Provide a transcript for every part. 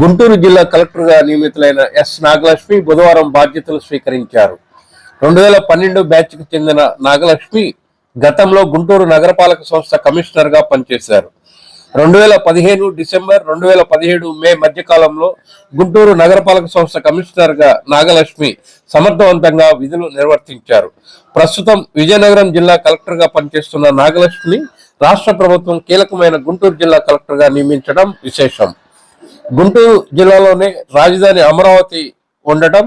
గుంటూరు జిల్లా కలెక్టర్గా నియమితులైన ఎస్ నాగలక్ష్మి బుధవారం బాధ్యతలు స్వీకరించారు. రెండు వేల పన్నెండు బ్యాచ్కు చెందిన నాగలక్ష్మి గతంలో గుంటూరు నగరపాలక సంస్థ కమిషనర్గా పనిచేశారు. రెండు వేల పదిహేను డిసెంబర్ రెండు వేల పదిహేడు మే మధ్యకాలంలో గుంటూరు నగరపాలక సంస్థ కమిషనర్గా నాగలక్ష్మి సమర్థవంతంగా విధులు నిర్వర్తించారు. ప్రస్తుతం విజయనగరం జిల్లా కలెక్టర్గా పనిచేస్తున్న నాగలక్ష్మిని రాష్ట్ర ప్రభుత్వం కీలకమైన గుంటూరు జిల్లా కలెక్టర్గా నియమించడం విశేషం. గుంటూరు జిల్లాలోనే రాజధాని అమరావతి ఉండటం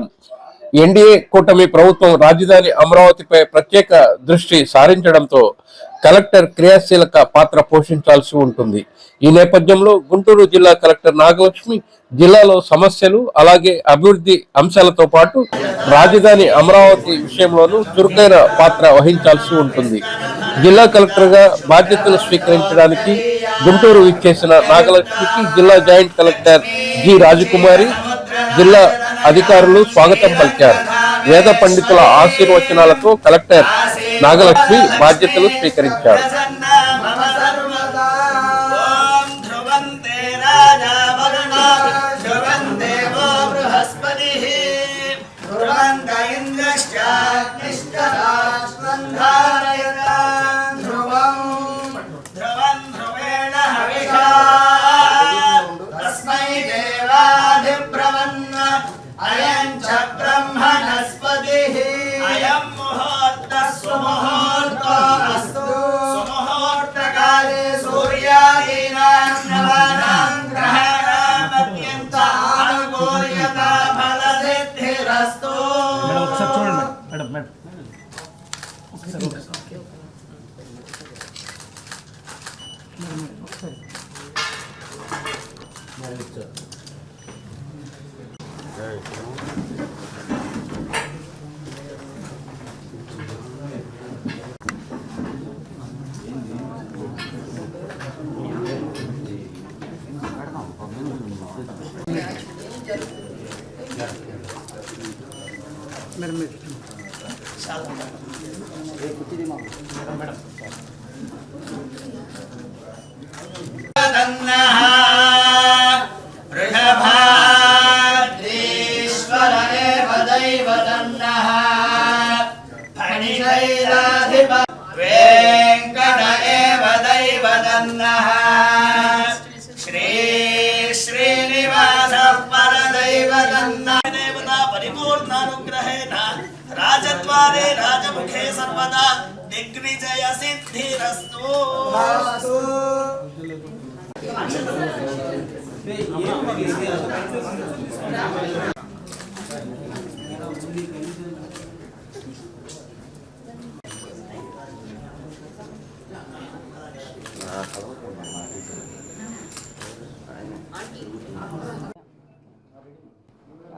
ఎన్డీఏ కూటమి ప్రభుత్వం రాజధాని అమరావతిపై ప్రత్యేక దృష్టి సారించడంతో కలెక్టర్ క్రియాశీలక పాత్ర పోషించాల్సి ఉంటుంది. ఈ నేపథ్యంలో గుంటూరు జిల్లా కలెక్టర్ నాగలక్ష్మి జిల్లాలో సమస్యలు అలాగే అభివృద్ధి అంశాలతో పాటు రాజధాని అమరావతి విషయంలోనూ చురుకైన పాత్ర వహించాల్సి ఉంటుంది. జిల్లా కలెక్టర్గా బాధ్యతలు స్వీకరించడానికి గుంటూరు ఇచ్చేసిన నాగలక్ష్మికి జిల్లా జాయింట్ కలెక్టర్ జి రాజకుమారి జిల్లా అధికారులు స్వాగతం పలికారు. వేద పండితుల ఆశీర్వచనాలతో కలెక్టర్ నాగలక్ష్మి బాధ్యతలు స్వీకరించారు. なるお酒さんどうですかなるほど。Mermedicim. దైవ తన్నః శ్రీ శ్రీనివాస పరదైవ తన్నః. దేవతా పరిపూర్ణానుగ్రహేణ. రాజద్వారే రాజముఖే సర్వదా దిగ్విజయ సిద్ధిరస్తు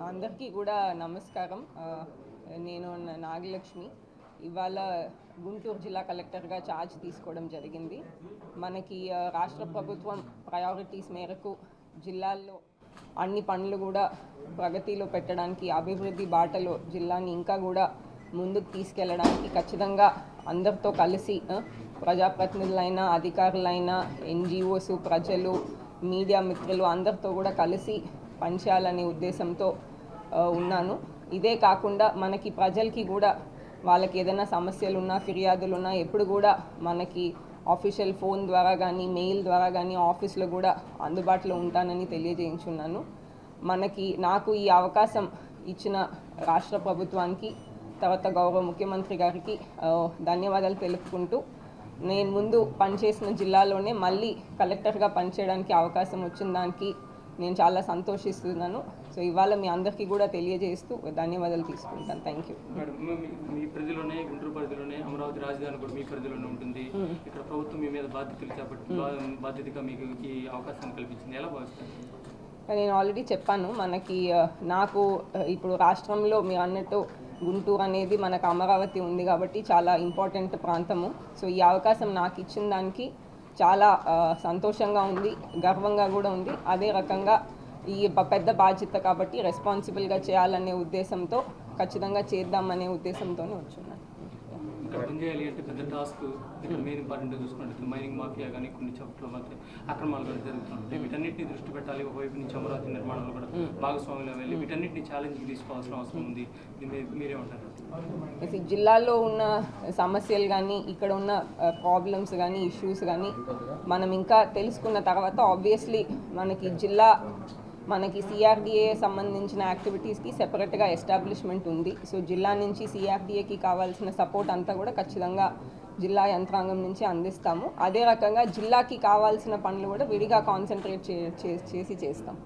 అందరికీ కూడా నమస్కారం ఆ, నేను నాగలక్ష్మి. ఇవాళ గుంటూరు జిల్లా కలెక్టర్గా ఛార్జ్ తీసుకోవడం జరిగింది. మనకి రాష్ట్ర ప్రభుత్వం ప్రయారిటీస్ మేరకు జిల్లాల్లో అన్ని పనులు కూడా ప్రగతిలో పెట్టడానికి అభివృద్ధి బాటలో జిల్లాని ఇంకా కూడా ముందుకు తీసుకెళ్ళడానికి ఖచ్చితంగా అందరితో కలిసి ఆ, ప్రజాప్రతినిధులైనా అధికారులైనా ఎన్జిఓస్ ప్రజలు మీడియా మిత్రులు అందరితో కూడా కలిసి పనిచేయాలనే ఉద్దేశంతో ఉన్నాను. ఇదే కాకుండా మనకి ప్రజలకి కూడా వాళ్ళకి ఏదైనా సమస్యలు ఉన్నా ఫిర్యాదులు ఉన్నా ఎప్పుడు కూడా మనకి ఆఫీషియల్ ఫోన్ ద్వారా కానీ మెయిల్ ద్వారా కానీ ఆఫీస్లో కూడా అందుబాటులో ఉంటానని తెలియజేయించున్నాను. మనకి నాకు ఈ అవకాశం ఇచ్చిన రాష్ట్ర ప్రభుత్వానికి తర్వాత గౌరవ ముఖ్యమంత్రి గారికి ధన్యవాదాలు తెలుపుకుంటూ నేను ముందు పనిచేసిన జిల్లాలోనే మళ్ళీ కలెక్టర్గా పనిచేయడానికి అవకాశం వచ్చిన దానికి నేను చాలా సంతోషిస్తున్నాను. సో ఇవాళ మీ అందరికీ కూడా తెలియజేస్తూ ధన్యవాదాలు తీసుకుంటాను. థ్యాంక్ యూ మీ- పరిధిలోనే గుంటూరు పరిధిలోనే అమరావతి రాజధాని కూడా మీ పరిధిలోనే ఉంటుంది. ఇక్కడ ప్రభుత్వం మీ మీద బాధ్యతలు చేపట్టి బా- బాధ్యతగా మీకు ఈ అవకాశాన్ని కల్పించింది. ఎలా భావిస్తారు? నేను ఆల్రెడీ చెప్పాను మనకి నాకు ఇప్పుడు రాష్ట్రంలో మీరు అన్నట్టు గుంటూరు అనేది మనకు అమరావతి ఉంది కాబట్టి చాలా ఇంపార్టెంట్ ప్రాంతము. సో ఈ అవకాశం నాకు ఇచ్చిన దానికి చాలా సంతోషంగా ఉంది గర్వంగా కూడా ఉంది. అదే రకంగా ఈ పెద్ద బాధ్యత కాబట్టి రెస్పాన్సిబుల్గా చేయాలనే ఉద్దేశంతో ఖచ్చితంగా చేద్దామనే ఉద్దేశంతోనే వచ్చున్నాను. ఇక్కడ పనిచేయాలి అంటే పెద్ద టాస్క్ ఇక్కడ మెయిన్ ఇంపార్టెంట్ చూసుకుంటే మైనింగ్ మాఫియా కానీ కొన్ని చోట్ల మధ్య అక్రమాలు కూడా జరుగుతుంటాయి. వీటన్నిటిని దృష్టి పెట్టాలి. ఒకవైపు నుంచి అమరావతి నిర్మాణంలో కూడా భాగస్వామ్యంలో వెళ్ళి వీటన్నిటిని ఛాలెంజ్కి తీసుకోవాల్సిన అవసరం ఉంది. మీరే ఉంటారు. జిల్లాలో ఉన్న సమస్యలు కానీ ఇక్కడ ఉన్న ప్రాబ్లమ్స్ కానీ ఇష్యూస్ కానీ మనం ఇంకా తెలుసుకున్న తర్వాత ఆబ్వియస్లీ మనకి జిల్లా మనకి సిఆర్డిఏ సంబంధించిన యాక్టివిటీస్కి సెపరేట్గా ఎస్టాబ్లిష్మెంట్ ఉంది. సో జిల్లా నుంచి సిఆర్డిఏకి కావాల్సిన సపోర్ట్ అంతా కూడా ఖచ్చితంగా జిల్లా యంత్రాంగం నుంచి అందిస్తాము. అదే రకంగా జిల్లాకి కావాల్సిన పనులు కూడా విడిగా కాన్సన్ట్రేట్ చే చే- చేసి చేస్తాం.